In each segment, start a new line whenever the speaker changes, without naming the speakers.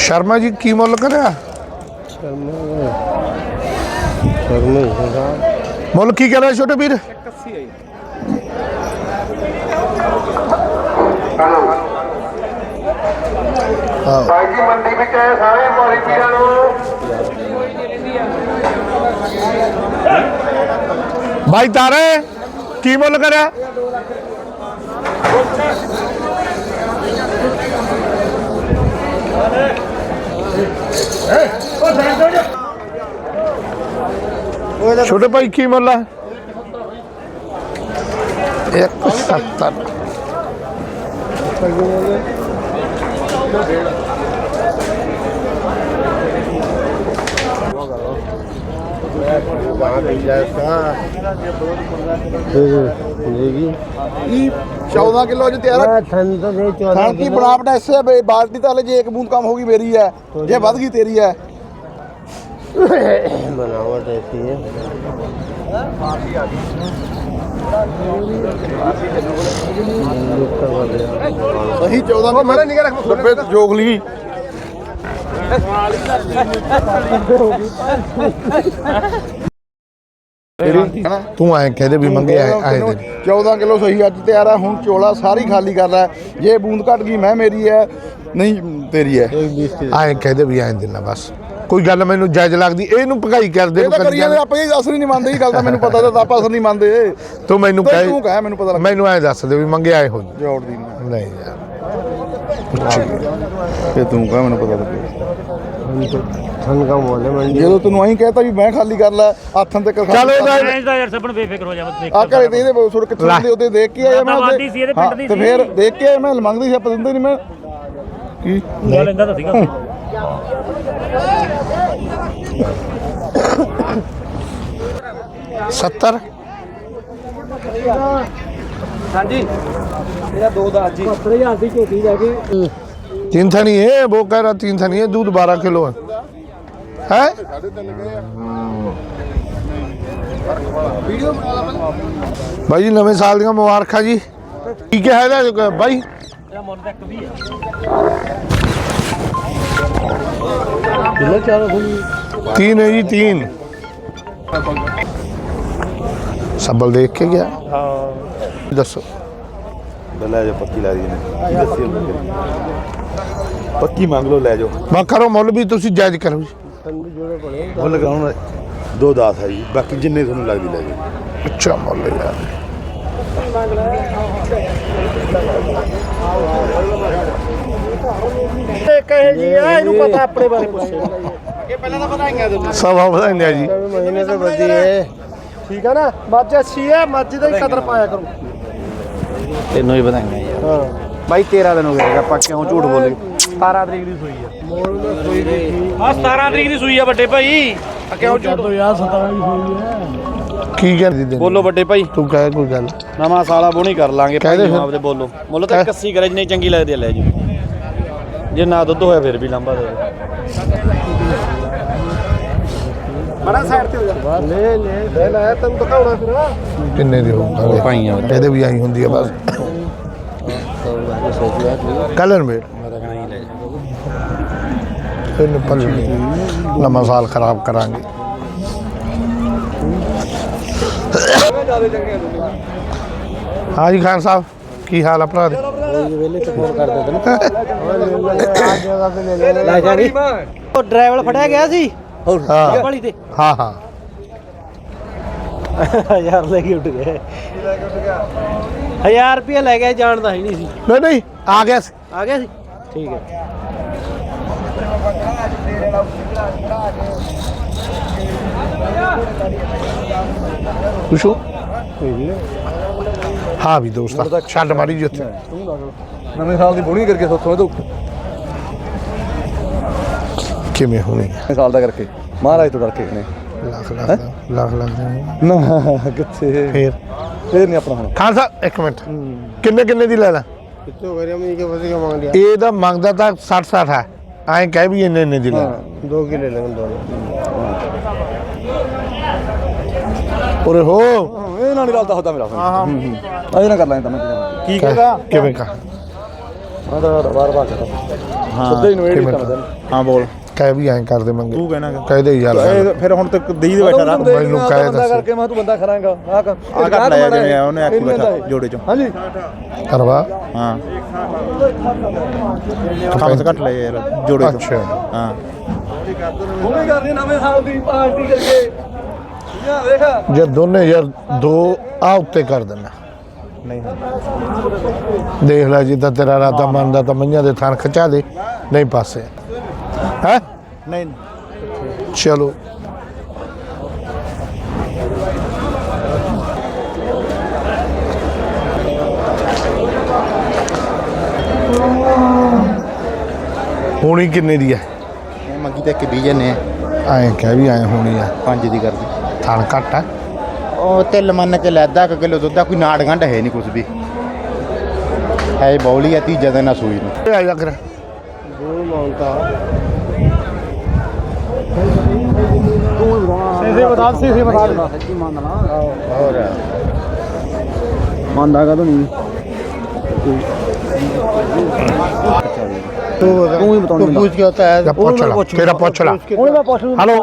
ਸ਼ਰਮਾ ਜੀ ਕੀ ਮੁੱਲ ਕਰਿਆ
ਸ਼ਰਮਾ ਸ਼ਰਮਾ ਹੀ ਹੈਗਾ
ਮੁੱਲ ਕੀ ਕਰਿਆ ਛੋਟੇ ਵੀਰ ਹਾਂ
ਭਾਈ ਜੀ ਮੰਡੀ ਵਿੱਚ ਆਏ ਸਾਰੇ ਮਾਰੀ ਪੀਰਾਂ ਨੂੰ
ਭਾਈ ਤਾਰੇ ਕੀ ਮੁੱਲ ਕਰਿਆ ਛੋਟੇ ਭਾਈ ਕੀ ਮੁੱਲ ਹੈ 170
ਦੇਗੀ
14 किलो अज तेरा
थन तो दे 14
थन की बनावट ऐसे है बे बाल्टी तो ताले जे एक बूंद कम होगी मेरी है। तो जे। बढ़ गई तेरी है।
बनावट ऐसी है।
सही चौदह मैंने निकाल रखा जोगली ਤੇਰੀ
ਤੂੰ ਐ ਕਹਦੇ ਵੀ ਮੰਗੇ ਐ ਐ
14 ਕਿਲੋ ਸਹੀ ਅੱਜ ਤਿਆਰ ਆ ਹੁਣ ਚੋਲਾ ਸਾਰੀ ਖਾਲੀ ਕਰ ਲੈ। ਜੇ ਬੂੰਦ ਘਟ ਗਈ ਮੈਂ ਮੇਰੀ ਐ। ਨਹੀਂ ਤੇਰੀ ਐ।
ਐ ਕਹਦੇ ਵੀ ਐ ਦਿਨਾ ਬਸ। ਕੋਈ ਗੱਲ ਮੈਨੂੰ ਜਾਇਜ਼ ਲੱਗਦੀ ਇਹਨੂੰ ਭਗਾਈ ਕਰਦੇ ਨੂੰ ਕਰੀ ਜਾਂਦੇ
ਆਪਾਂ ਇਹ ਅਸਰ ਨਹੀਂ ਮੰਨਦੇ ਇਹ ਗੱਲ ਤਾਂ ਮੈਨੂੰ ਪਤਾ ਤਾਂ ਆਪਾਂ ਅਸਰ ਨਹੀਂ ਮੰਨਦੇ।
ਤੂੰ ਮੈਨੂੰ ਕਹਿ
ਤੂੰ ਕਹਿ ਮੈਨੂੰ ਪਤਾ ਲੱਗ
ਮੈਨੂੰ ਐ ਦੱਸ ਦੇ ਵੀ ਮੰਗੇ ਆਏ ਹੋ
ਜੋੜ ਦੀ
ਨਹੀਂ ਯਾਰ।
ਤੇ ਤੂੰ ਕਹਿ ਮੈਨੂੰ ਪਤਾ ਲੱਗ ਜਦੋਂ ਤੈਨੂੰ ਐਂ ਕਹਿਤਾ ਵੀ ਮੈਂ ਖਾਲੀ ਕਰ ਲੈ ਹੱਥਾਂ ਤੇ ਕਰ
ਚਲੋ
ਉਹਦਾ ਦਾ ਯਾਰ ਸਭਨ ਬੇਫਿਕਰ ਹੋ ਜਾ ਬਸ ਦੇਖ
ਆ ਤੇ ਦੇਖ ਕੇ ਆਇਆ ਮੈਂ ਤੇ ਫਿਰ ਦੇਖ ਕੇ ਮੈਂ ਮੰਗਦੀ ਸੀ ਆਪਾਂ ਨਹੀਂ ਮੈਂ ਕੀ?
ਸੱਤਰ। ਹਾਂਜੀ। ਇਹਦਾ 2
10 ਜੀ तीन थनी है वो कह रहा तीन थनी है दूध बारह किलो है है भाई जी नवे साल ਦੀਆਂ ਮੁਬਾਰਕਾਂ ਜੀ ਕੀ ਕਿਹਾ ਇਹਦਾ ਬਾਈ
ਇਹਦਾ ਮੁੱਲ ਤਾਂ ਇੱਕ ਵੀ ਹੈ
किलो चार थन
तीन है जी तीन सबल देख के गया
ਹਾਂ
दसो
ਲੈ ਜਾਓ ਪੱਕੀ ਲਾ ਦੀ ਨੇ ਦੱਸਿਓ ਪੱਕੀ ਮੰਗ ਲਓ ਲੈ ਜਾਓ।
ਮੈਂ ਕਰੋ ਮੁੱਲ ਵੀ ਤੁਸੀਂ ਜਾਇਜ਼ ਕਰੋ ਜੀ।
ਮੁੱਲ ਲਗਾਉਣ ਦੋ ਦਾਸ ਹੈ ਜੀ ਬਾਕੀ ਜਿੰਨੇ ਤੁਹਾਨੂੰ ਲੱਗਦੀ ਲੈ ਜਾਓ।
ਅੱਛਾ ਮੁੱਲ ਯਾਰ।
ਤੇ ਕਹੇ ਜੀ ਇਹਨੂੰ ਪਤਾ ਆਪਣੇ ਬਾਰੇ ਪੁੱਛੇ
ਸਵਾ ਵਧਾਈਆਂ ਜੀ।
ਮਹੀਨੇ ਤੋਂ ਵਧੀ
ਠੀਕ ਆ ਨਾ? ਮੱਝ ਅੱਛੀ ਹੈ ਮੱਝ ਦਾ ਹੀ ਕਦਰ ਪਾਇਆ ਕਰੋ।
ਤੈਨੂੰ ਬਾਈ 13 ਦਿਨ ਹੋ ਗਏ ਆਪਾਂ ਕਿਉਂ ਝੂਠ ਬੋਲੇ
17 ਤਰੀਕ ਦੀ ਸੂਈ ਆ। ਆ 17 ਤਰੀਕ ਦੀ ਸੂਈ ਆ ਵੱਡੇ ਭਾਈ। ਆ ਕਿਉਂ ਝੂਠ
ਕੀ ਕਹਿੰਦੀ ਦਿਨ
ਬੋਲੋ ਵੱਡੇ ਭਾਈ।
ਤੂੰ ਕਹਿ ਕੋਈ ਗੱਲ।
ਨਵਾਂ ਸਾਲਾ ਬੋਣੀ ਕਰ ਲਾਂਗੇ
ਦੇ
ਭਾਈ। ਆਪਦੇ ਬੋਲੋ। ਮੁੱਲ ਤਾਂ ਕੱਸੀ ਕਰੇ ਜਿੰਨੀ ਚੰਗੀ ਲੱਗਦੀ ਆ ਲੈ ਜੀ ਜੇ ਨਾ ਦੁੱਧ ਹੋਇਆ ਫਿਰ ਵੀ ਲੰਬਾ ਦੇ
ਬੜਾ ਸਾਈਡ ਤੇ ਹੋ ਜਾ। ਲੈ ਲੈ ਲੈ ਲੈ ਤੈਨੂੰ ਦਿਖਾਉਣਾ ਫਿਰ।
ਕਿੰਨੇ ਦੀ ਹੋਊਗਾ?
ਭਾਈਆਂ
ਇਹਦੇ ਵੀ ਆਈ ਹੁੰਦੀ ਆ ਬਸ।
कलर में? पल ना मसाल ख़राब करांगे। हाँ जी खान
साहब की हाल अपना ड्राइवर
फटा
गया ਗਿਆ
हाँ।, हाँ।
हाँ यार लेके उठ गए। 1000 ਰੁਪਏ ਲੈ ਗਿਆ ਜਾਣ ਹੀ ਨਹੀਂ ਸੀ।
ਨਹੀਂ ਨਹੀਂ ਆ ਗਿਆ ਸੀ।
ਆ ਗਿਆ ਸੀ? ਠੀਕ ਹੈ।
ਹਾਂ ਵੀ ਦੋਸਤਾ ਛੱਡ ਮਾਰੀ ਜੀ
ਨਵੇਂ ਸਾਲ ਦੀ ਬੋਣੀ ਕਰਕੇ ਸੋਥੋਂ ਤੋਂ
ਕਿਵੇਂ ਹੋਣੀ?
ਨਵੇਂ ਸਾਲ ਦਾ ਕਰਕੇ। ਮਹਾਰਾਜ ਤੋਂ ਡਰ ਕੇ ਨੇ
ਲੱਖ ਲੱਖ ਲੱਖ ਲੱਖ
ਨਾ ਕਿੱਥੇ?
ਫੇਰ?
ਫੇਰ ਨਹੀਂ ਆਪਣਾ ਹੋਣਾ।
ਖਾਨ ਸਾਹਿਬ ਇੱਕ ਮਿੰਟ। ਕਿੰਨੇ ਕਿੰਨੇ ਦੀ ਲੈ ਲੈ?
ਕਿੱਥੇ ਹੋ ਗਿਆ ਮੈਂ ਕਿ ਵਸੇ ਕਾ ਮੰਗ ਲਿਆ
ਇਹ ਦਾ ਮੰਗਦਾ ਤਾਂ 60 60 ਹੈ। ਐਂ ਕਹਿ ਵੀ ਇੰਨੇ ਇੰਨੇ ਦੀ ਲੈ
ਦੋ ਕਿਲੇ ਲੰਗ ਦੋ।
ਉਰੇ ਹੋ।
ਇਹ ਨਾਲ ਨਹੀਂ ਰਲਦਾ ਹੁੰਦਾ ਮੇਰਾ ਹਾਂ ਹਾਂ। ਅਜੇ ਨਾ ਕਰ ਲੈਂਦਾ ਮੈਂ
ਕੀ ਕਹਦਾ? ਕਿਵੇਂ ਕਾ?
ਹਾਂ ਦਾ ਵਾਰ ਵਾਰ
ਕਰਦਾ। ਹਾਂ ਸਿੱਧੇ
ਨੂੰ
ਇਹ ਕਰਦਾ।
ਹਾਂ ਬੋਲ।
ਕਹਿ ਵੀ ਐਂ ਕਰਦੇ ਮੰਗੇ।
ਤੂੰ ਕਹਿਣਾ
ਕਹਿ ਦੇ ਯਾਰ
ਇਹ ਫਿਰ ਹੁਣ ਤੱਕ ਦੀ ਦੇ ਬੈਠਾ ਰਹਾ
ਮੈਨੂੰ ਕਹਿ ਦੱਸ।
ਕਰਕੇ ਮੈਂ ਤੂੰ ਬੰਦਾ ਖਰਾਂਗਾ ਆ
ਆ ਕੱਟ ਲਾਇਆ ਜਿਵੇਂ ਆ, ਉਹਨੇ ਆਖੀ ਬੈਠਾ ਜੋੜੇ ਚੋਂ।
ਹਾਂਜੀ।
ਕਰਵਾ।
ਹਾਂ। ਕੰਮ ਸੇ ਕੱਟ ਲਏ ਯਾਰ ਜੋੜੇ ਚੋਂ।
ਅੱਛਾ।
ਹਾਂ।
ਹੁਣੇ ਕਰਨੀ ਨਵੇਂ ਸਾਲ ਦੀ ਪਾਰਟੀ ਕਰਕੇ। ਯਾ ਵੇਖ।
ਜੇ ਦੋਨੇ ਯਾਰ ਦੋ ਆ ਉੱਤੇ ਕਰ ਦੇਣਾ
ਨਹੀਂ।
ਦੇਖ ਲੈ ਜਿੱਦਾਂ ਤੇਰਾ ਰਾਤਾ ਮੰਨਦਾ ਤਾਂ ਮਈਆਂ ਦੇ ਥਣ ਖਿਚਾ ਦੇ। ਨਹੀਂ ਪਾਸੇ। ਹੈ?
ਨਹੀਂ।
ਚਲੋ। ਹੋਣੀ ਕਿੰਨੇ ਦੀ ਹੈ?
ਮੰਗੀ ਤੇ ਕਿ ਬੀਜੇ ਨੇ
ਐਂ ਕਹਿ ਵੀ ਐਂ ਹੋਣੀ ਆ।
ਪੰਜ ਦੀ ਕਰਦੀ।
ਥਣ ਘੱਟ ਆ।
ਉਹ ਤਿਲ ਮੰਨ ਕੇ ਲੈ ਅੱਧਾ ਕੁ ਕਿਲੋ ਦੁੱਧ ਦਾ ਕੋਈ ਨਾੜ ਗੰਢ ਹੈ ਨਹੀਂ ਕੁਝ ਵੀ। ਹੈ ਬੌਲੀ ਆ ਤੀਜਾ ਦਿਨ ਆ ਸੂਈ ਨੂੰ।
ਇਹ ਆ ਜਾ ਕਰ
ਸੀਸੀ ਬਤਾ ਸੀਸੀ ਬਤਾ ਸੱਚੀ ਮੰਨਣਾ
ਹੋਰ
ਮੰਨਦਾ ਕਦੋਂ ਨਹੀਂ ਤੂੰ ਹੀ ਬਤਾਉਂ
ਪੁੱਛ ਕੇ ਹੁੰਦਾ ਹੈ
ਪੁੱਛ ਲਾ। ਤੇਰਾ ਪੁੱਛ ਲਾ
ਹੁਣ ਮੈਂ ਪੁੱਛ ਲੂੰ
ਹੈਲੋ।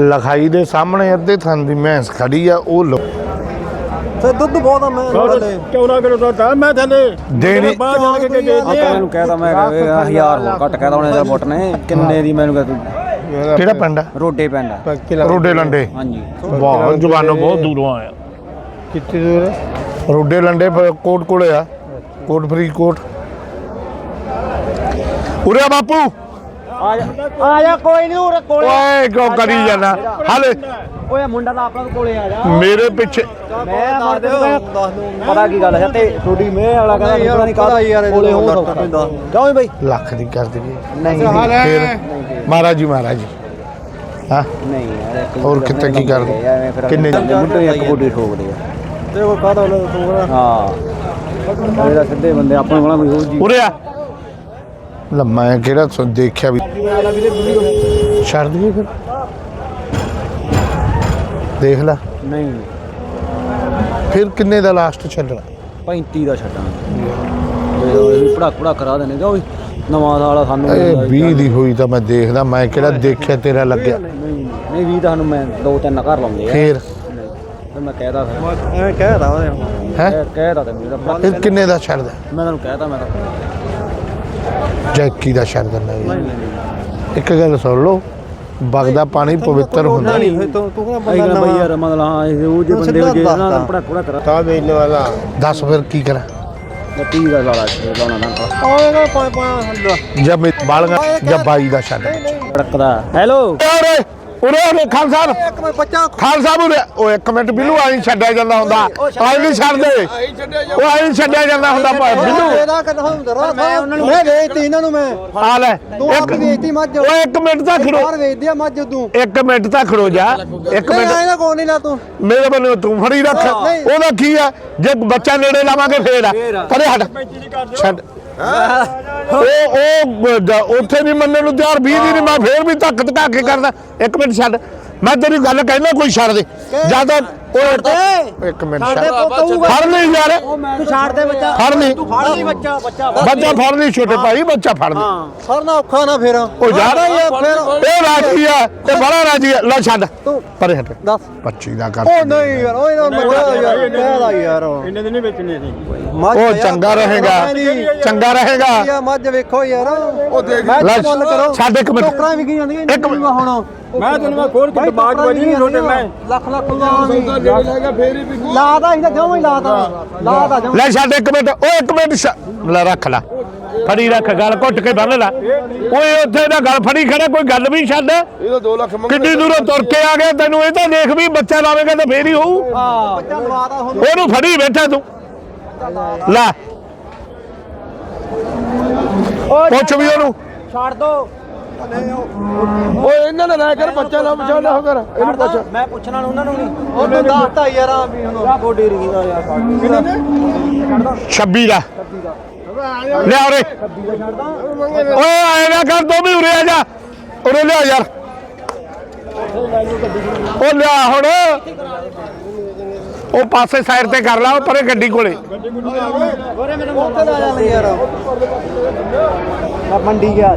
ਲਖਾਈ ਦੇ ਸਾਹਮਣੇ ਅੱਧੇ ਥਣ ਦੀ ਮੈਂਸ ਖੜੀ ਆ ਉਹ ਲੋ
ਤੇ ਦੁੱਧ ਬਹੁਤ ਆ ਮੈਂ ਥੱਲੇ।
ਕਿਉਂ ਨਾ ਕਰੋ ਤਾਂ ਮੈਂ ਥੱਲੇ।
ਦੇਣੀ
ਬਾਹਰ ਜਾ ਕੇ ਦੇ
ਆਪਾਂ ਮੈਨੂੰ ਕਹਿਤਾ ਮੈਂ ਕਿਹਾ ਹਜ਼ਾਰ ਹੋਰ ਘੱਟ ਕਹਿਤਾ ਉਹਨੇ ਜਦ ਬੁੱਟ ਨੇ। ਕਿੰਨੇ ਦੀ ਮੈਨੂੰ ਕਹਿ ਤੂੰ?
ਕਿਹੜਾ ਪਿੰਡ ਆ?
ਰੋਡੇ ਪੈਂਦਾ
ਰੋਡੇ ਲੰਡੇ।
ਹਾਂਜੀ।
ਬਹੁਤ ਜਵਾਨੋਂ ਬਹੁਤ ਦੂਰੋਂ ਆਇਆ
ਕਿੱਥੇ ਦੂਰ
ਰੋਡੇ ਲੰਡੇ ਕੋਟ ਕੋਲੇ ਆ। ਕੋਟ ਫਰੀ ਕੋਟ ਉਰੇ ਆ ਬਾਪੂ।
ਆ ਜਾ ਆ ਜਾ ਕੋਈ ਨਹੀਂ ਉਰੇ ਕੋਲੇ
ਓਏ ਕਿਉਂ ਕਰੀ ਜਾਣਾ ਹਲੇ
ਓਏ ਮੁੰਡਾ ਤਾਂ ਆਪਣਾ ਕੋਲੇ ਆ ਜਾ।
ਮੇਰੇ ਪਿੱਛੇ
ਮੈਂ ਮਾਰ ਦੇ ਪਤਾ ਕੀ ਗੱਲ ਹੈ ਤੇ ਥੋੜੀ ਮੇਹ ਵਾਲਾ ਕਹਿੰਦਾ ਦੁੱਧਾ ਨਹੀਂ
ਪਤਾ ਯਾਰ,
ਕੋਲੇ ਹੋ
ਡਾਕਟਰ
ਸਕਦਾ। ਕਿਉਂ ਬਈ।
ਲੱਖ ਦੀ ਕਰ ਦੇਗੀ
ਨਹੀਂ।
ਫਿਰ ਮਹਾਰਾਜ ਜੀ ਮਹਾਰਾਜ ਜੀ। ਹਾਂ।
ਨਹੀਂ ਯਾਰ
ਹੋਰ ਕਿੱਥੇ ਕੀ
ਫਿਰ
ਕਿੰਨੇ
ਮੁੰਡੇ ਇੱਕ ਬੋਡੀ ਠੋਕਦੇ ਆ।
ਤੇ ਉਹ ਕਾਹਦਾ ਤੂੰ
ਹਾਂ। ਇਹਦਾ ਸਿੱਧੇ ਬੰਦੇ ਆਪਣੇ ਕੋਲ ਕੋਈ ਹੋਰ ਜੀ।
ਉਰੇ ਆ। ਲੰਮਾ ਹੈ ਕਿਹੜਾ ਦੇਖਿਆ ਵੀ ਛੱਡ ਦਈਏ ਫਿਰ। ਦੇਖ ਲੈ।
ਨਹੀਂ।
ਫਿਰ ਕਿੰਨੇ ਦਾ ਲਾਸਟ ਛੱਡਣਾ?
35 ਦਾ ਛੱਡਾਂਗੇ। ਪੜਾ ਪੜਾ ਕਰਾ ਦੇਣੇ ਕਿਉਂ ਵੀ ਨਵਾਂ ਸਾਲ ਸਾਨੂੰ
ਇਹ 20 ਦੀ ਹੋਈ ਤਾਂ ਮੈਂ ਦੇਖਦਾ ਮੈਂ ਕਿਹੜਾ ਦੇਖਿਆ ਤੇਰਾ ਲੱਗਿਆ।
ਨਹੀਂ ਨਹੀਂ ਵੀ ਤੁਹਾਨੂੰ ਮੈਂ ਦੋ ਤਿੰਨ ਘਰ ਲਾਉਂਦੇ ਆ।
ਫੇਰ?
ਫਿਰ ਮੈਂ ਕਹਿਦਾ ਫਿਰ।
ਐਵੇਂ ਕਹਿਦਾ ਉਹਨੇ
ਹੈ?
ਕਹਿ- ਕਹਿਦਾ ਤੇ ਮੇਰਾ
ਫਿਰ ਕਿੰਨੇ ਦਾ ਛੱਡਦਾ?
ਮੈਂ ਤੁਹਾਨੂੰ ਕਹਿਤਾ ਮੈਂ ਤਾਂ
ਜੈਕੀ ਦਾ ਛੱਡ ਦਿੰਦਾ ਇੱਕ ਗੱਲ ਸੁਣ ਲਓ ਬਗਦਾ ਪਾਣੀ ਪਵਿੱਤਰ ਹੁੰਦਾ।
ਨਹੀਂ। ਫਿਰ ਤੂੰ ਤੂੰ ਬੰਦਾ ਨਵਾਂ।
ਯਾਰ ਮਤਲਬ ਹਾਂ ਇਹ ਉਹ ਜੇ ਬੰਦੇ ਜੇ ਨਾ। ਪੜਾ ਪੜਾ ਕਰਾ।
ਤਾਂ ਵੇਚਣ ਵਾਲਾ।
ਦੱਸ ਫਿਰ ਕੀ ਕਰਾਂ।
30 ਦਾ ਲਾਲਾ ਲਾਉਣਾ ਨਾ।
ਓਏਗਾ ਪਾ ਪਾ
ਜਦ ਮੈਂ ਬਾਲਗਾ ਜਦ ਬਾਈ ਦਾ ਛੱਡ।
ਰੜਕਦਾ ਹੈਲੋ
ਉਰੇ ਉਰੇ ਸਾਹਿਬ
ਇੱਕ ਮੈਂ ਬੱਚਾ
ਸਾਹਿਬ ਉਰੇ ਉਹ ਇੱਕ ਮਿੰਟ ਬਿੱਲੂ ਆਈ ਛੱਡਿਆ ਜਾਂਦਾ ਹੁੰਦਾ। ਆਈ ਨਹੀਂ ਛੱਡਦੇ। ਉਹ ਆਈ ਛੱਡਿਆ ਜਾਂਦਾ ਹੁੰਦਾ ਬਿੱਲੂ।
ਇਹਦਾ ਕਹਿੰਦਾ ਹੁੰਦਾ ਰਾ ਮੈਂ ਉਹਨਾਂ ਨੂੰ ਮੈਂ ਵੇਚਤੀ ਇਹਨਾਂ ਨੂੰ ਮੈਂ।
ਆ ਲੈ
ਤੂੰ ਆਪ ਵੇਚਤੀ ਮੱਝ।
ਓਏ ਇੱਕ ਮਿੰਟ ਤਾਂ ਖੜੋ।
ਬਾਹਰ ਵੇਚਦੀ ਆ ਮੱਝ ਤੂੰ।
ਇੱਕ ਮਿੰਟ ਤਾਂ ਖੜੋ ਜਾ ਇੱਕ
ਨਹੀਂ
ਮਿੰਟ।
ਆਏਗਾ ਕੋਈ ਨਹੀਂ ਲਾ ਤੂੰ।
ਮੇਰੇ ਬੰਨੇ ਤੂੰ ਫੜੀ ਰੱਖ।
ਨਹੀਂ।
ਉਹਦਾ ਕੀ ਆ? ਜੇ ਬੱਚਾ ਨੇੜੇ ਲਾਵਾਂਗੇ ਫੇਰ ਆ। ਪਰੇ ਹਟ। ਛੱਡ। ਉਹ ਉਹ ਜ- ਉੱਥੇ ਨਹੀਂ ਮੰਨਣ ਨੂੰ ਤਿਆਰ 20 ਦੀ ਨਹੀਂ ਮੈਂ ਫੇਰ ਵੀ ਧੱਕ ਧਕਾ ਕੇ ਕਰਦਾ। ਇੱਕ ਮਿੰਟ ਛੱਡ ਮੈਂ ਤੇਰੀ ਗੱਲ ਕਹਿਣਾ ਕੋਈ ਛੱਡ ਦੇ। ਜ਼ਿਆਦਾ ਉਹ ਇੱਕ ਮਿੰਟ ਛੱਡ। ਫੜ ਲਈ ਯਾਰ।
ਤੂੰ ਛੱਡ ਦੇ ਬੱਚਾ।
ਫੜ ਲਈ।
ਤੂੰ ਫੜ ਲਈ ਬੱਚਾ ਬੱਚਾ
ਬੱਚਾ ਫੜ ਲਈ ਛੋਟੇ ਭਾਈ ਬੱਚਾ ਫੜ ਲਈ।
ਸਰਨਾ ਔਖਾ ਨਾ ਫੇਰ।
ਉਹ ਯਾਰ
ਯਾਰ ਫਿਰ।
ਇਹ ਰਾਜੀ ਆ ਇਹ ਬੜਾ ਰਾਜੀ ਆ। ਲੈ ਛੱਡ। ਪਰੇ ਹਟ।
ਦੱਸ।
25 ਦਾ ਕਰ
ਉਹ ਨਹੀਂ ਯਾਰ ਉਹ ਇਹਦਾ ਮੱਝਾ ਯਾਰ ਕਹਿਦਾ ਯਾਰ।
ਇੰਨੇ ਦਿਨ ਨਹੀਂ ਵੇਚਣੇ ਸੀ।
ਮੱਝ
ਉਹ
ਯਾਰ,
ਚੰਗਾ ਰਹੇਗਾ। ਚੰਗਾ ਰਹੇਗਾ।
ਯਾ ਮੱਝ ਵੇਖੋ ਯਾਰ। ਉਹ ਦੇਖ
ਲੈ,
ਕਰੋ।
ਛੱਡ ਇੱਕ ਮਿੰਟ।
ਟੋਕਰਾਂ ਵੀ ਕੀ ਜਾਂਦੀਆਂ
ਇੱਕ ਮਿੰਟ।
ਹੁਣ।
ਮੈਂ ਤੈਨੂੰ ਮੈਂ ਖੋਲ ਕੇ
ਟੋਕਰਾਂ
ਵਜੀ ਨਹੀਂ ਛੋਟੇ ਮੈਂ
ਲੱਖ ਲੱਖ
ਲੈਗਾ ਫੇਰ ਹੀ
ਜਮਾਂ ਹੀ ਜਮਾਂ।
ਲੈ ਛੱਡ ਇੱਕ ਮਿੰਟ ਓਏ ਇੱਕ ਮਿੰਟ ਲੈ ਰੱਖ ਲੈ। ਫੜੀ ਰੱਖ ਗੱਲ ਘੁੱਟ ਕੇ ਬੰਨ ਲੈ। ਓਏ ਉੱਥੇ ਦਾ ਗੱਲ ਫੜੀ ਖੜਾ ਕੋਈ ਗੱਲ ਵੀ ਛੱਡ।
ਇਹ ਤਾਂ 2 ਲੱਖ ਮੰਗ
ਕਿੰਨੀ ਦੂਰੋਂ ਤੁਰ ਕੇ ਆ ਗਿਆ ਤੈਨੂੰ ਇਹ ਤਾਂ ਦੇਖ ਵੀ ਬੱਚਾ ਲਾਵੇਂਗਾ ਤਾਂ ਫੇਰ ਹੀ ਹੋਊ।
ਬੱਚਾ ਲਵਾਦਾ ਹੁਣ।
ਉਹਨੂੰ ਫੜੀ ਬੈਠਾ ਤੂੰ। ਲੈ। ਪੁੱਛ ਵੀ ਉਹਨੂੰ।
ਛੱਡ ਦੋ।
ਓਏ ਇਹਨਾਂ ਨੇ ਲੈ ਕਰ ਬੱਚਾ ਨਾ ਬਚਾ ਨਾ ਕਰ ਇਹਨੂੰ ਪੁੱਛ।
ਮੈਂ ਪੁੱਛਣਾ ਨੀ ਉਹਨਾਂ ਨੂੰ ਨਹੀਂ
ਉਹਨੂੰ ਦੱਸਤਾ ਯਾਰ ਆ ਵੀ ਹੁਣ
ਬੋਡੀ ਰਗੀ ਦਾ ਯਾਰ।
26 ਦਾ। ਲਿਆ ਉਰੇ ਓਏ ਆਏ ਨਾ ਕਰ ਤੂੰ ਵੀ ਉਰੇ ਆ ਜਾ। ਉਰੇ ਲਿਆ ਯਾਰ। ਉਹ ਲਿਆ ਹੁਣ। ਉਹ ਪਾਸੇ ਸਾਈਡ ਤੇ ਕਰ ਲਾ ਉਹ ਪਰੇ ਗੱਡੀ ਕੋਲੇ।
ਉੱਥੇ ਲਾ ਜਾਂਦੇ ਯਾਰ। ਆ ਮੰਡੀ ਗਿਆ।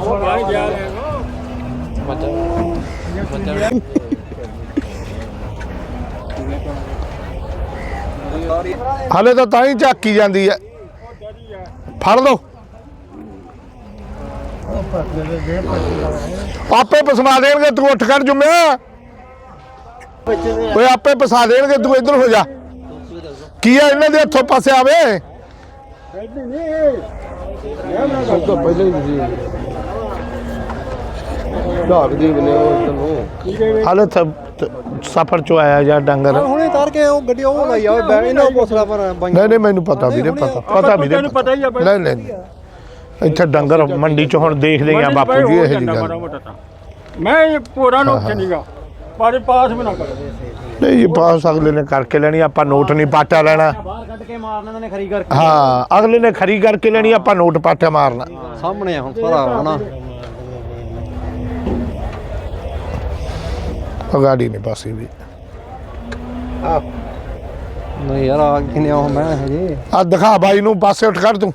ਉਹਦਾ ਹਾਲੇ ਤਾਂ ਤਾਂ ਹੀ ਝਾਕੀ ਜਾਂਦੀ ਹੈ। ਫੜ ਲਓ। ਆਪੇ ਪਸਮਾ ਦੇਣਗੇ ਤੂੰ ਉੱਠ ਕਰ ਜੁਮਿਆ। ਓਏ ਆਪੇ ਪਸਾ ਦੇਣਗੇ ਤੂੰ ਇੱਧਰ ਹੋ ਜਾ। ਕੀ ਆ ਇਹਨਾਂ ਦੇ ਹੱਥੋਂ ਪਾਸੇ ਆਵੇ
ਢਾਕ ਦੀ ਬਨੇ ਤੈਨੂੰ
ਹਾਲੇ ਤਾਂ ਸਫਰ ਚੋਂ ਆਇਆ ਜਾਂ ਡੰਗਰ।
ਹੁਣੇ ਤਾਰ ਕੇ ਉਹ ਗੱਡੀ ਉਹ ਲਾਈ ਆ ਬੈ ਇਹਨਾਂ ਨੂੰ ਪੁੱਛ ਲਾ ਪਰ ਬਾਈ
ਨਹੀਂ ਨਹੀਂ ਮੈਨੂੰ ਪਤਾ ਵੀਰੇ ਪਤਾ ਪਤਾ ਵੀਰੇ ਪਤਾ ਹੀ ਆ ਨਹੀਂ ਨਹੀਂ ਨਹੀਂ। ਇੱਥੇ ਡੰਗਰ ਮੰਡੀ ਚ ਹੁਣ ਦੇਖਦੇ ਆ ਬਾਪੂ ਜੀ ਇਹ ਜੀ ਗੱਲ।
ਮੈਂ ਪੂਰਾ ਨੂੰ ਚੰਡੀਗਾ ਪਰ ਪਾਸ ਵੀ ਨਾ ਕਰ।
ਨਹੀਂ ਜੀ ਪਾਸ ਅਗਲੇ ਨੇ ਕਰਕੇ ਲੈਣੀ ਆਪਾਂ ਨੋਟ ਨਹੀਂ ਪਾਟਾ ਲੈਣਾ।
ਬਾਹਰ ਕੱਢ ਕੇ ਮਾਰਨਾ ਨੇ ਖਰੀ ਕਰਕੇ।
ਹਾਂ ਅਗਲੇ ਨੇ ਖਰੀ ਕਰਕੇ ਲੈਣੀ ਆਪਾਂ ਨੋਟ ਪਾਟਾ ਮਾਰਨਾ।
ਸਾਹਮਣੇ ਆ ਹੁਣ ਸਾਰਾ ਹੋਣਾ।
ਉਹ ਗਾੜੀ ਨਹੀਂ ਪਾਸੀ ਵੀ।
ਨਹੀਂ ਯਾਰ ਆ ਕਿਨੇ ਉਹ ਮੈਂ ਹਜੇ।
ਆ ਦਿਖਾ ਬਾਈ ਨੂੰ ਪਾਸੇ ਉੱਠ ਕਰ ਤੂੰ।